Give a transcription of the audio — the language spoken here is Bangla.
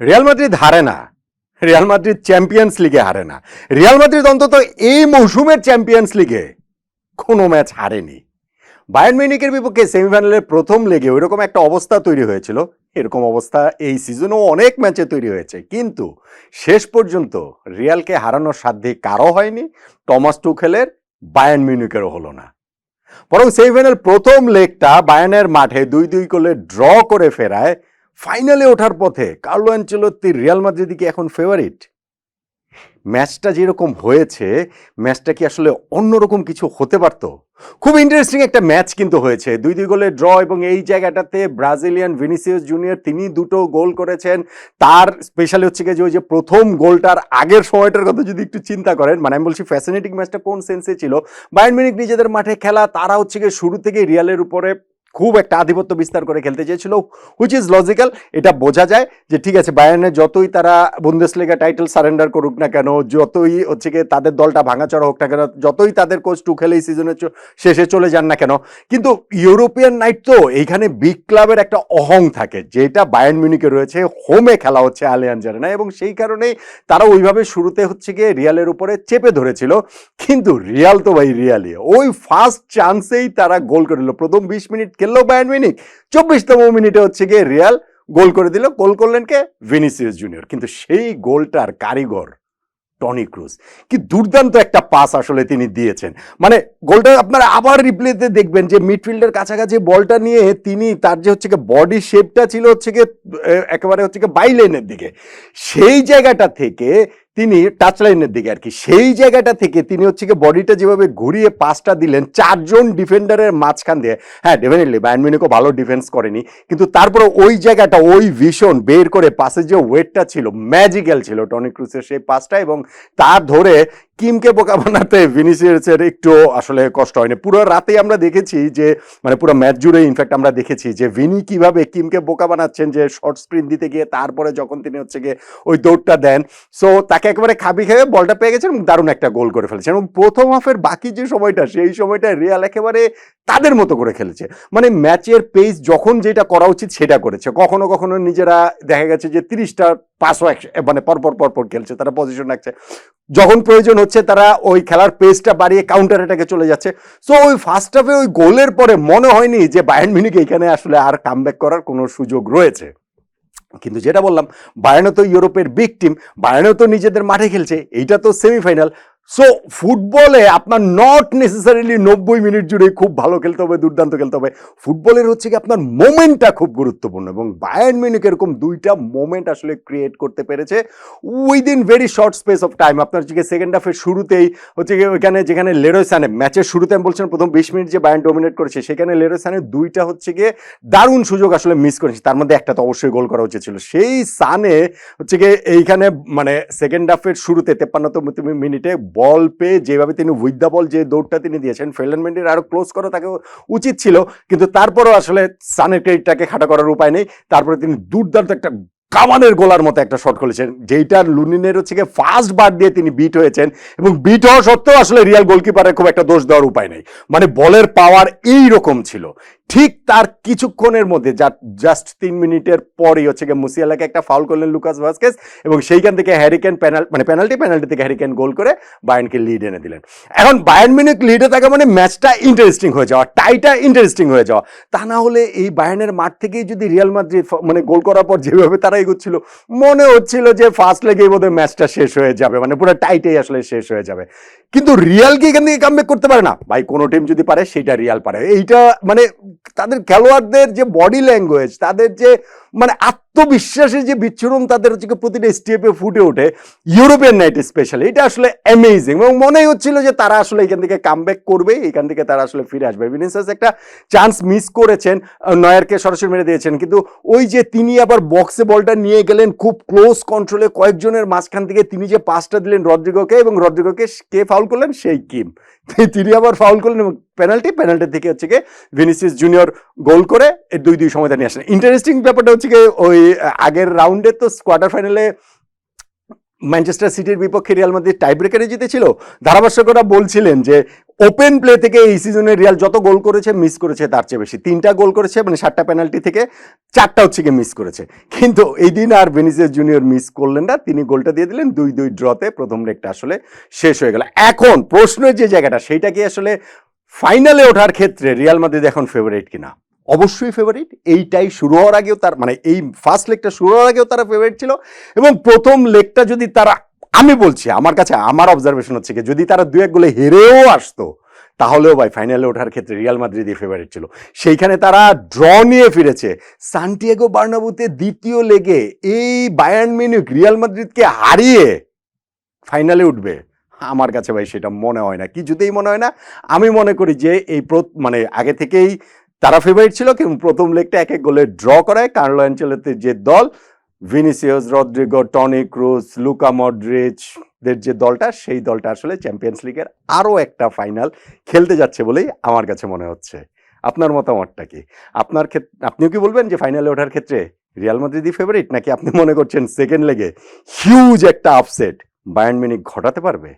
রিয়াল মাদ্রিদ হারে না। রিয়াল মাদ্রিদ চ্যাম্পিয়ন্স লিগে হারে না। রিয়াল মাদ্রিদ অন্তত এই মৌসুমের চ্যাম্পিয়ন্স লিগে কোনো ম্যাচ হারেনি। বায়ার্ন মিউনিকের বিপক্ষে সেমিফাইনালের প্রথম লেগে ওইরকম একটা অবস্থা তৈরি হয়েছিল। এরকম অবস্থা এই সিজনেও অনেক ম্যাচে তৈরি হয়েছে। কিন্তু শেষ পর্যন্ত রিয়ালকে হারানোর সাধ্যে কারও হয়নি। টমাস টুখেলের বায়ার্ন মিউনিকেরও হলো না। বরং সেমিফাইনাল প্রথম লেগটা বায়ানের মাঠে দুই দুই গোলে ড্র করে ফেরায় ফাইনালে ওঠার পথে কার্লো অ্যাঞ্চেলত্তির রিয়াল মাদ্রিদ কি এখন ফেভারিট ম্যাচটা যেরকম হয়েছে ম্যাচটা কি আসলে অন্যরকম কিছু হতে পারতো? খুব ইন্টারেস্টিং একটা ম্যাচ কিন্তু হয়েছে। দুই দুই গোলে ড্র এবং এই জায়গাটাতে ব্রাজিলিয়ান ভিনিসিয়াস জুনিয়র তিনি দুটো গোল করেছেন। তার স্পেশালি হচ্ছে গিয়ে যে ওই যে প্রথম গোলটার আগের সময়টার কথা যদি একটু চিন্তা করেন মানে আমি বলছি ফ্যাসিনেটিং ম্যাচটা কোন সেন্সে ছিল? বায়ার্ন মিউনিক নিজেদের মাঠে খেলা, তারা হচ্ছে গিয়ে শুরু থেকে রিয়ালের উপরে খুব একটা আধিপত্য বিস্তার করে খেলতে চেয়েছিল হুইচ ইজ লজিক্যাল এটা বোঝা যায় যে ঠিক আছে বায়ার্নে যতই তারা বুন্দেসলিগা টাইটেল সারেন্ডার করুক না কেন, যতই হচ্ছে গিয়ে তাদের দলটা ভাঙাচড়া হোক না কেন, যতই তাদের কোচ টুখেলে এই সিজনের শেষে চলে যান না কেন, কিন্তু ইউরোপিয়ান নাইট তো এইখানে বিগ ক্লাবের একটা অহং থাকে, যেটা বায়ার্ন মিউনিকে রয়েছে হোমে খেলা হচ্ছে আলিয়ান জারেনা এবং সেই কারণেই তারা ওইভাবে শুরুতে হচ্ছে গিয়ে রিয়ালের উপরে চেপে ধরেছিল, কিন্তু রিয়াল তো ভাই রিয়ালি ওই ফার্স্ট চান্সেই তারা গোল করে প্রথম বিশ মিনিট খেললো বায়ার্ন মিউনিক চব্বিশতম মিনিটে হচ্ছে গিয়ে রিয়াল গোল করে দিল। গোল করলেন কে? ভিনিসিয়াস জুনিয়র কিন্তু সেই গোলটার কারিগর টনি ক্রুজ কি দুর্দান্ত একটা পাস আসলে তিনি দিয়েছেন। মানে গোলটা আপনারা আবার রিপ্লেতে দেখবেন যে মিডফিল্ডের কাছাকাছি বলটা নিয়ে তিনি তার যে হচ্ছে বডি শেপটা ছিল হচ্ছে গিয়ে একেবারে হচ্ছে গিয়ে বাই দিকে। সেই জায়গাটা থেকে তিনি টাচলাইনের দিকে আর কি। সেই জায়গাটা থেকে তিনি হচ্ছে কি বডিটা যেভাবে ঘুরিয়ে পাসটা দিলেন, চারজন ডিফেন্ডারের মাঝখান দিয়ে। হ্যাঁ ডেফিনেটলি ব্যানমিনিকও ভালো ডিফেন্স করেনি। কিন্তু তারপরে ওই জায়গাটা, ওই ভীষণ বের করে পাশে যে ওয়েটটা ছিল ম্যাজিক্যাল ছিল টনি ক্রুসের সেই পাসটা এবং তার ধরে কিমকে বোকা বানাতে ভিনিসিয়াসের একটু আসলে কষ্ট হয়নি। পুরো রাতে আমরা দেখেছি যে মানে পুরো ম্যাচ জুড়ে ইনফ্যাক্ট আমরা দেখেছি যে, ভিনি কীভাবে কিমকে বোকা বানাচ্ছেন যে শর্ট স্প্রিন্ট দিতে গিয়ে, তারপরে যখন তিনি হচ্ছে গিয়ে ওই দৌড়টা দেন। সো তাকে একেবারে খাবি খেয়ে বলটা পেয়ে গেছেন এবং দারুণ একটা গোল করে ফেলেছেন। এবং প্রথম হাফের বাকি যে সময়টা, সেই সময়টা রিয়াল একেবারে তাদের মতো করে খেলেছে। মানে ম্যাচের পেস যখন যেটা করা উচিত, সেটা করেছে। কখনো কখনো নিজেরা দেখা গেছে যে, তিরিশটা এক মানে পরপর পরপর খেলছে, তারা পজিশন রাখছে। যখন প্রয়োজন হচ্ছে, তারা ওই খেলার পেসটা বাড়িয়ে কাউন্টার এটাকে চলে যাচ্ছে। সো ওই ফার্স্ট হাফে ওই গোলের পরে মনে হয়নি যে বায়ান মিনিক এখানে আসলে আর কামব্যাক করার কোনো সুযোগ রয়েছে। কিন্তু যেটা বললাম বায়ানো তো ইউরোপের বিগ টিম বায়ানো তো নিজেদের মাঠে খেলছে, এইটা তো সেমিফাইনাল সো ফুটবলে আপনার নট নেসেসারিলি নব্বই মিনিট জুড়ে খুব ভালো খেলতে হবে, দুর্দান্ত খেলতে হবে। ফুটবলের হচ্ছে কি আপনার মোমেন্টটা খুব গুরুত্বপূর্ণ এবং বায়ার্ন মিউনিক এরকম দুইটা মোমেন্ট আসলে ক্রিয়েট করতে পেরেছে within very short space of time আপনার হচ্ছে সেকেন্ড হাফের শুরুতেই হচ্ছে গিয়ে ওইখানে যেখানে লেরোসানে ম্যাচের শুরুতে আমি বলছিলাম প্রথম বিশ মিনিট যে বায়ার্ন ডোমিনেট করেছে, সেখানে লেরোসানে দুইটা হচ্ছে গিয়ে দারুণ সুযোগ আসলে মিস করেছে। তার মধ্যে একটা তো অবশ্যই গোল করা উচিত ছিল। সেই সানে হচ্ছে গিয়ে এইখানে মানে সেকেন্ড হাফের শুরুতে তেপ্পান্নতম মিনিটে বল পেয়ে যেভাবে তিনি উইথ দ্য বল যে দৌড়টা তিনি দিয়েছেন ফেল্ডন মেন্ডির আরও ক্লোজ করা তাকে উচিত ছিল, কিন্তু তারপরও আসলে সানের ক্রেডিটটাকে খাটা করার উপায় নেই। তারপরে তিনি দুর্দান্ত একটা কামানের গোলার মতো একটা শট করেছেন যেইটা লুনিনের হচ্ছে গিয়ে ফার্স্ট বার দিয়ে তিনি বিট হয়েছেন এবং বিট হওয়া সত্ত্বেও আসলে রিয়াল গোলকিপারের খুব একটা দোষ দেওয়ার উপায় নেই। মানে বলের পাওয়ার এই রকম ছিল। ঠিক তার কিছুক্ষণের মধ্যে জাস্ট তিন মিনিটের পরই হচ্ছে গিয়ে মুসিয়ালাকে একটা ফাউল করলেন লুকাস ভাস্কেস এবং সেইখান থেকে হ্যারিকেন প্যানাল মানে পেনাল্টি পেনাল্টি থেকে হ্যারিকেন গোল করে বায়ার্নকে লিড এনে দিলেন। এখন বায়ার্ন মিউনিক লিডে থাকা মানে ম্যাচটা ইন্টারেস্টিং হয়ে যাওয়া টাইটা ইন্টারেস্টিং হয়ে যাওয়া। তা না হলে এই বায়ার্নের মাঠ থেকেই যদি রিয়াল মাদ্রিদ মানে গোল করার পর যেভাবে তারা এগোচ্ছিল, মনে হচ্ছিল যে ফার্স্ট লেগেই বোধহয় ম্যাচটা শেষ হয়ে যাবে মানে পুরো টাইটেই আসলে শেষ হয়ে যাবে। কিন্তু রিয়াল কি এখান থেকে কামব্যাক করতে পারে না? ভাই, কোনো টিম যদি পারে, সেটা রিয়াল পারে। এইটা মানে তাদের খেলোয়াড়দের যে বডি ল্যাঙ্গুয়েজ তাদের যে মানে আত্মবিশ্বাসের যে বিচ্ছুরণ তাদের হচ্ছে প্রতিটা স্টেপে ফুটে ওঠে। ইউরোপিয়ান নাইট স্পেশালি এটা আসলে অ্যামেজিং এবং মনেই হচ্ছিল যে তারা আসলে এখান থেকে কামব্যাক করবে, এখান থেকে তারা আসলে ফিরে আসবে। ভিনিসিয়াস একটা চান্স মিস করেছেন নয়ারকে সরাসরি মেরে দিয়েছেন। কিন্তু ওই যে তিনি আবার বক্সে বলটা নিয়ে গেলেন খুব ক্লোজ কন্ট্রোলে কয়েকজনের মাঝখান থেকে তিনি যে পাসটা দিলেন রদ্রিগোকে এবং রদ্রিগোকে কে ফাউল করলেন? সেই কিম তিনি আবার ফাউল করলেন এবং পেনাল্টি পেনাল্টি থেকে হচ্ছে গিয়ে ভিনিসিয়াস জুনিয়র গোল করে দুই দুই সময়টা নিয়ে আসেন ইন্টারেস্টিং ব্যাপারটা হচ্ছে গিয়ে ওই, আগের রাউন্ডে তো কোয়ার্টার ফাইনালে ম্যানচেস্টার সিটির বিপক্ষে রিয়াল মাদ্রিদ টাই ব্রেকারে জিতেছিল। ধারাভাষ্যকরা বলছিলেন যে ওপেন প্লে থেকে এই সিজনে রিয়াল যত গোল করেছে মিস করেছে তার চেয়ে বেশি। তিনটা গোল করেছে মানে সাতটা পেনাল্টি থেকে চারটা হচ্ছে গিয়ে মিস করেছে। কিন্তু এই দিন আর ভেনিসিয়াস জুনিয়র মিস করলেন না, তিনি গোলটা দিয়ে দিলেন দুই দুই ড্রতে প্রথম লেগটা আসলে শেষ হয়ে গেল। এখন প্রশ্নের যে জায়গাটা, সেইটা কি আসলে ফাইনালে ওঠার ক্ষেত্রে রিয়াল মাদ্রিদ এখন ফেভারিট কিনা? অবশ্যই ফেভারিট এইটাই শুরু হওয়ার আগেও তার মানে এই ফার্স্ট লেগটা শুরু হওয়ার আগেও তারা ফেভারিট ছিল। এবং প্রথম লেগটা যদি তারা আমি বলছি, আমার কাছে আমার অবজারভেশন হচ্ছে কি, যদি তারা দু এক গোলে হেরেও আসতো, তাহলেও ভাই ফাইনালে ওঠার ক্ষেত্রে রিয়াল মাদ্রিদই ফেভারিট ছিল। সেইখানে তারা ড্র নিয়ে ফিরেছে। সান্টিয়াগো বার্নাবুতে দ্বিতীয় লেগে এই বায়ার্ন মিউনিক রিয়াল মাদ্রিদকে হারিয়ে ফাইনালে উঠবে। আমার কাছে ভাই সেটা মনে হয় না। কিছুতেই মনে হয় না। আমি মনে করি যে এই মানে আগে থেকেই তারা ফেভারিট ছিল, কিন্তু প্রথম লেগটা এক এক গোলে ড্র করায়। কার্লো অ্যাঞ্চেলোতে যে দল, Vinicius, Rodrygo, Toni Kroos, Luka Modric দের যে দলটা, সেই দলটা আসলে চ্যাম্পিয়ন্স লিগের আরও একটা ফাইনাল খেলতে যাচ্ছে বলেই আমার কাছে মনে হচ্ছে। আপনার মতামতটা কি? আপনার ক্ষেত্রে আপনিও কি বলবেন যে ফাইনালে ওঠার ক্ষেত্রে রিয়াল মাদ্রিদই ফেভারিট নাকি আপনি মনে করছেন সেকেন্ড লেগে হিউজ একটা আপসেট বায়ার্ন মিনিক ঘটাতে পারবে?